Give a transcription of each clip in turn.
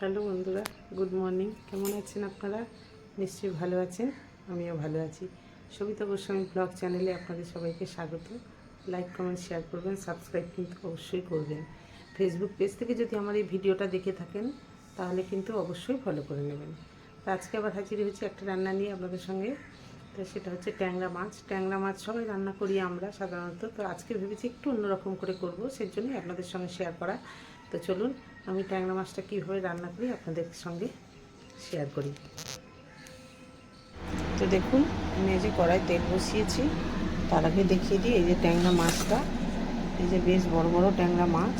Hello বন্ধুরা, good morning. কেমন আছেন আপনারা? নিশ্চয়ই ভালো আছেন, আমিও ভালো আছি। সবিতা গোস্বামী ব্লগ চ্যানেলে আপনাদের সবাইকে স্বাগত। লাইক কমেন্ট শেয়ার করবেন সাবস্ক্রাইব কিন্তু অবশ্যই করবেন। ফেসবুক পেজ থেকে যদি আমার এই ভিডিওটা দেখে থাকেন, তাহলে কিন্তু অবশ্যই ফলো করে নেবেন। তো আজকে আবার হাজির হয়েছে একটা রান্না নিয়ে আপনাদের সঙ্গে। তো সেটা হচ্ছে ট্যাংরা মাছ। ট্যাংরা মাছ সবাই রান্না করি আমরা সাধারণত। তো আজকে ভেবেছি একটু অন্যরকম করে করব সেই জন্যই আপনাদের সঙ্গে শেয়ার করা। তো চলুন আমি ট্যাংরা মাছটা কীভাবে রান্না করি আপনাদের সঙ্গে শেয়ার করি। তো দেখুন, আমি এই যে কড়াই তেল বসিয়েছি, তার আগে দেখিয়ে দিই এই যে ট্যাংরা মাছটা। এই যে বেশ বড় বড় ট্যাংরা মাছ,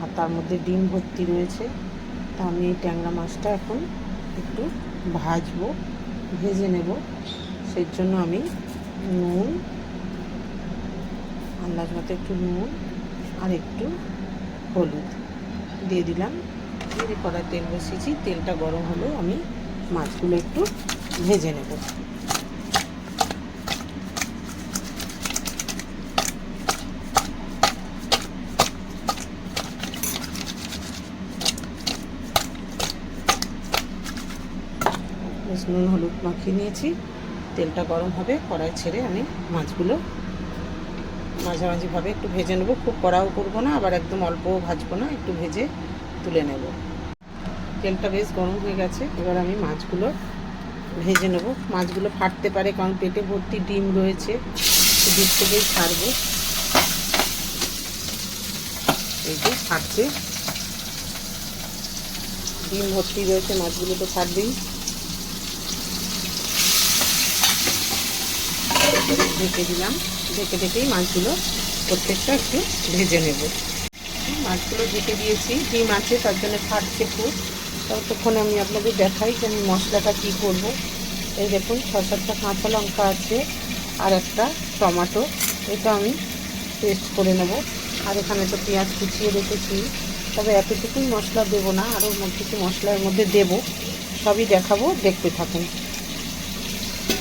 আর তার মধ্যে ডিম ভর্তি রয়েছে। তা আমি এই ট্যাংরা মাছটা এখন একটু ভাজবো, ভেজে নেব। সেই জন্য আমি নুন, আন্দাজ মতো একটু নুন, আর একটু হলুদ। দিয়ে দিলাম। দিয়ে কড়াই তেল বসিয়েছি। তেলটা গরম হলে আমি মাছগুলো একটু ভেজে নেব। নুন, হলুদ মাখিয়ে নিয়েছি। তেলটা গরম হবে। কড়াই ছেড়ে আমি মাছগুলো মাঝামাঝিভাবে একটু ভেজে নেব। খুব কড়াও করব না, আবার একদম অল্পও ভাজবো না, একটু ভেজে তুলে নেব। তেলটা বেশ গরম হয়ে গেছে, এবার আমি মাছগুলো ভেজে নেব। মাছগুলো ফাটতে পারে কারণ পেটে ভর্তি ডিম রয়েছে ডিম থেকেই ছাড়বো। এই যে ফাটছে। ডিম ভর্তি রয়েছে, মাছগুলো তো ফাটবেই। ঢেকে দিলাম। ঢেকে ঢেকেই মাছগুলো প্রত্যেকটা একটু ভেজে নেব। মাছগুলো ঢেকে দিয়েছি। ডিম আছে, তার জন্য ফাটছে খুব ততক্ষণ আমি আপনাদের দেখাই যে আমি মশলাটা কী করব। এই দেখুন ছ সাতটা কাঁচা লঙ্কা আছে আর একটা টমাটো। এটা আমি পেস্ট করে নেব। আর এখানে তো পেঁয়াজ কুচিয়ে রেখেছি। তবে এতটুকুই মশলা দেবো না। আরও কিছু মশলার মধ্যে দেব। সবই দেখাবো। দেখতে থাকুন।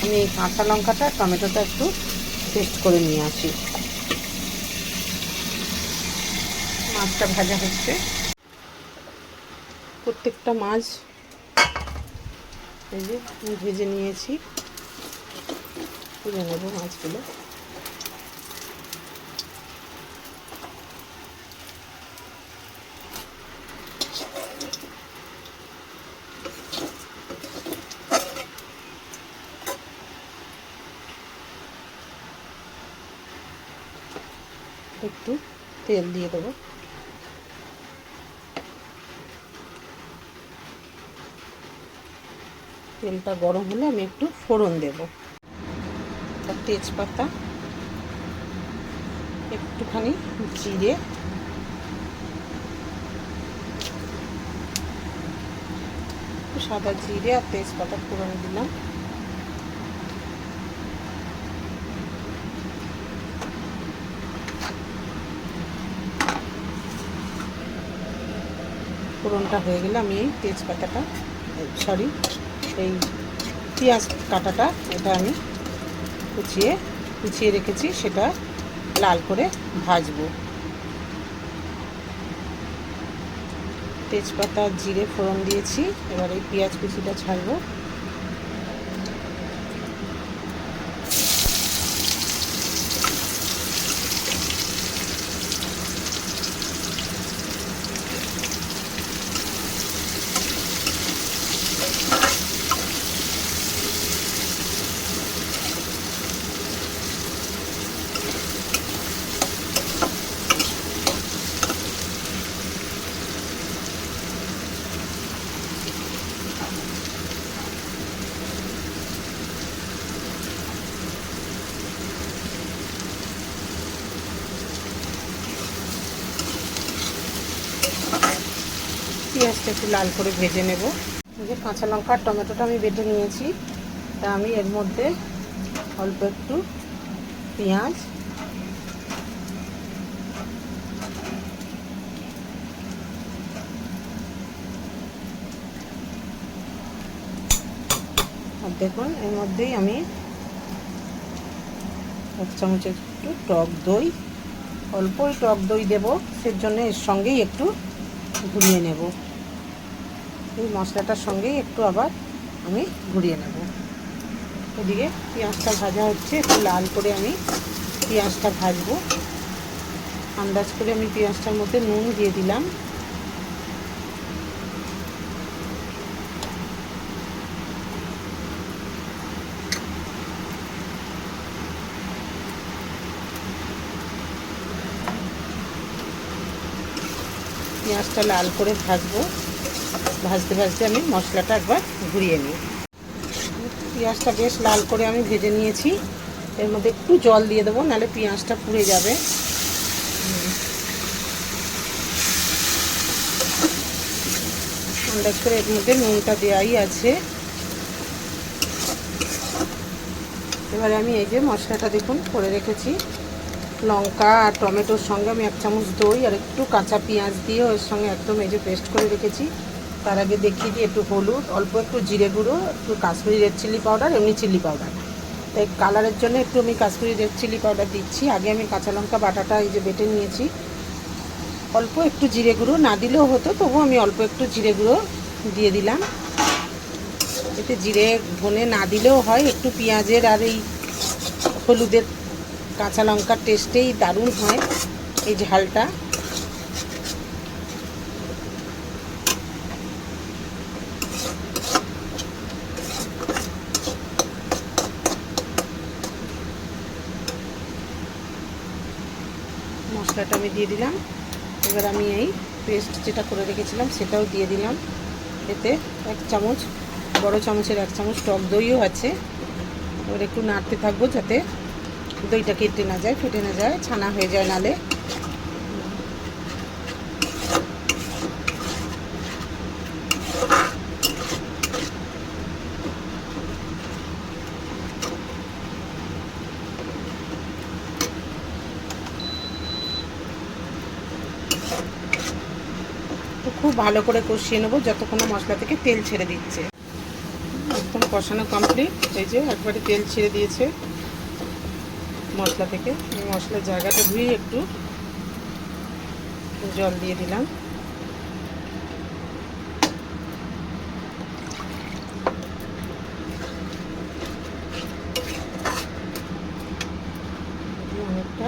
আমি এই কাঁচা লঙ্কাটা, টমেটোটা একটু পেস্ট করে নিয়ে আসি। মাছটা ভাজা হচ্ছে। প্রত্যেকটা মাছ এই যে ভেজে নিয়েছি। তুলে নেব মাছগুলো। একটু তেল দিয়ে দেবো। তেলটা গরম হলে আমি একটু ফোড়ন দেব। তেজপাতা, একটুখানি জিরে, সাদা জিরে আর তেজপাতা ফোড়ন দিলাম। ফোড়নটা হয়ে গেলে আমি এই তেজপাতাটা সরি এই পেঁয়াজ কাটাটা, এটা আমি কুচিয়ে কুচিয়ে রেখেছি, সেটা লাল করে ভাজবো। তেজপাতা, জিরে, ফোড়ন দিয়েছি, এবার এই পেঁয়াজ কুচিটা ছাড়বো। পেঁয়াজটা একটু লাল করে ভেজে নেব। যে কাঁচা লঙ্কা টমেটোটা আমি বেটে নিয়েছি। তা আমি এর মধ্যে অল্প একটু পেঁয়াজ। আর দেখুন, এর মধ্যেই আমি এক চামচের একটু টক দই। অল্পই টক দই দেবো, সেজন্য এর সঙ্গেই একটু ঘুরিয়ে নেব। এই মশলাটার সঙ্গে একটু আবার আমি ঘুরিয়ে নেব। এদিকে পেঁয়াজটা ভাজা হচ্ছে, একটু লাল করে আমি পেঁয়াজটা ভাজবো। আন্দাজ করে আমি পেঁয়াজটার মধ্যে নুন দিয়ে দিলাম। পেঁয়াজটা লাল করে ভাজবো। ভাজতে ভাজতে আমি মশলাটা একবার ঘুরিয়ে নিই। পেঁয়াজটা বেশ লাল করে আমি ভেজে নিয়েছি। এর মধ্যে একটু জল দিয়ে দেবো, নাহলে পেঁয়াজটা পুড়ে যাবে। আন্দাজ করে এর মধ্যে নুনটা দেওয়াই আছে। এবারে আমি এই যে মশলাটা দেখুন করে রেখেছি। লঙ্কা আর টমেটোর সঙ্গে আমি এক চামচ দই আর একটু কাঁচা পেঁয়াজ দিয়ে ওর সঙ্গে একদম এই যে পেস্ট করে রেখেছি। তার আগে দেখিয়ে দিই একটু হলুদ, অল্প একটু জিরে গুঁড়ো, একটু কাশ্মীরি রেড চিলি পাউডার এমনি চিলি পাউডার তাই কালারের জন্য একটু আমি কাশ্মীরি রেড চিলি পাউডার দিচ্ছি। আগে আমি কাঁচা লঙ্কা বাটাটা এই যে বেটে নিয়েছি। অল্প একটু জিরে গুঁড়ো, না দিলেও হতো তবু আমি অল্প একটু জিরে গুঁড়ো দিয়ে দিলাম। এতে জিরে বনে না দিলেও হয়, একটু পেঁয়াজের আর এই হলুদের কাঁচা লঙ্কার টেস্টেই দারুণ হয়, এই ঝালটা। মশলাটা আমি দিয়ে দিলাম। এবার আমি এই পেস্ট যেটা করে রেখেছিলাম সেটাও দিয়ে দিলাম। এতে এক চামচ, বড় চামচের এক চামচ টক দইও আছে। এবার একটু নাড়তে থাকব যাতে দইটা কেটে না যায়, ফেটে না যায়, ছানা হয়ে যায় নালে। ভালো করে কষিয়ে নেব, যতক্ষণ মশলা থেকে তেল ছেড়ে দিচ্ছে। একদম কষানো কমপ্লিট এই যে একবারে তেল ছেড়ে দিয়েছে মশলা থেকে। মশলার জায়গাটা ধুয়ে একটু জল দিয়ে দিলাম। অনেকটা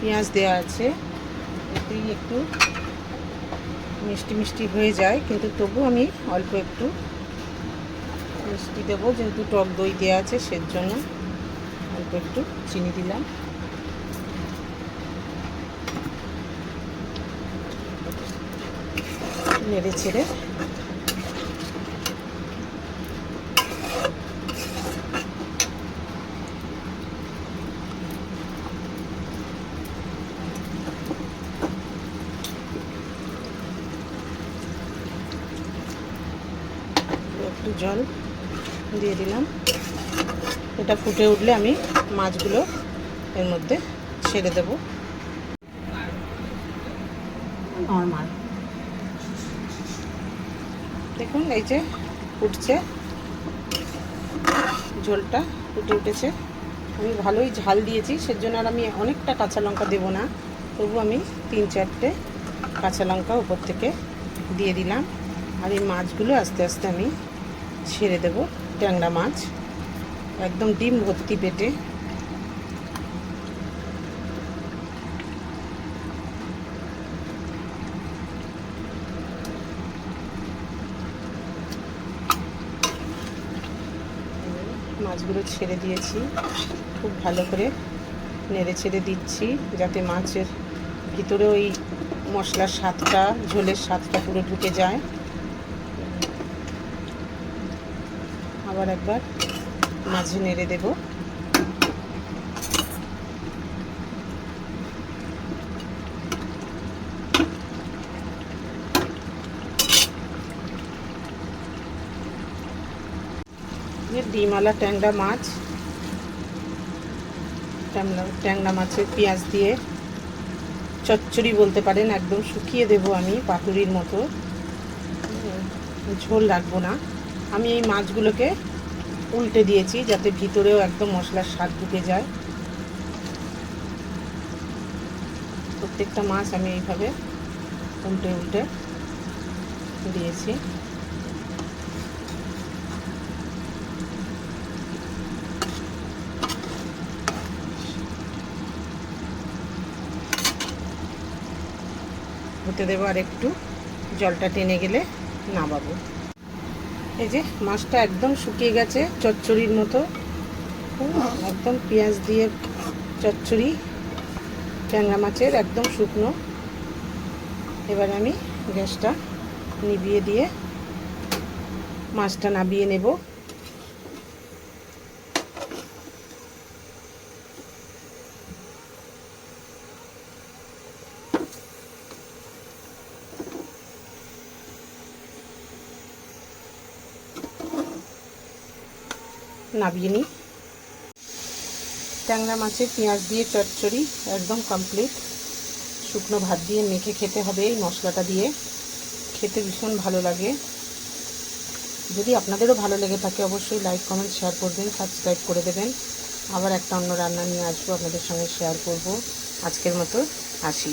পেঁয়াজ দেওয়া আছে। এতেই একটু মিষ্টি মিষ্টি হয়ে যায়, কিন্তু তবু আমি অল্প একটু মিষ্টি দেবো। যেহেতু টক দই দেওয়া আছে সের জন্য অল্প একটু চিনি দিলাম। নেড়ে ছেড়ে একটু জল দিয়ে দিলাম। এটা ফুটে উঠলে আমি মাছগুলো এর মধ্যে ছেড়ে দেব। দেখুন, এই যে ফুটছে। ঝোলটা ফুটে উঠেছে। আমি ভালোই ঝাল দিয়েছি, সেজন্য আর আমি অনেকটা কাঁচা লঙ্কা দেবো না। তবু আমি তিন চারটে কাঁচা লঙ্কা উপর থেকে দিয়ে দিলাম। আর এই মাছগুলো আস্তে আস্তে আমি ছেড়ে দেব ট্যাংরা মাছ। একদম ডিম ভর্তি পেটে। মাছগুলো ছেড়ে দিয়েছি। খুব ভালো করে নেড়ে ছেড়ে দিচ্ছি যাতে মাছের ভিতরে ওই মশলার স্বাদটা, ঝোলের স্বাদটা পুরো ঢুকে যায়। আবার একবার মাঝে নেড়ে দেব। ডিমালা ট্যাংরা মাছ ট্যাংরা মাছের পেঁয়াজ দিয়ে চচ্চড়ি বলতে পারেন, একদম শুকিয়ে দেব আমি পাতুরির মতো। ঝোল রাখব না। আমি এই মাছগুলোকে উল্টে দিয়েছি যাতে ভিতরেও একদম মশলার স্বাদ ঢুকে যায়। প্রত্যেকটা মাছ আমি এইভাবে উল্টে উল্টে দিয়েছি। হতে দেবো আর একটু জলটা টেনে গেলে নামাবো। এই যে মাছটা একদম শুকিয়ে গেছে চচ্চড়ির মতো। একদম পেঁয়াজ দিয়ে চচ্চড়ি ট্যাংরা মাছের একদম শুকনো। এবার আমি গ্যাসটা নিভিয়ে দিয়ে মাছটা নাবিয়ে নেব। নাবিয়ে নিই। ট্যাংরা মাছের পেঁয়াজ দিয়ে চচ্চড়ি একদম কমপ্লিট শুকনো ভাত দিয়ে মেখে খেতে হবে এই মশলাটা দিয়ে। খেতে ভীষণ ভালো লাগে। যদি আপনাদেরও ভালো লেগে থাকে অবশ্যই লাইক কমেন্ট শেয়ার করবেন সাবস্ক্রাইব করে দেবেন। আবার একটা অন্য রান্না নিয়ে আসব, আপনাদের সঙ্গে শেয়ার করব। আজকের মতো আসি।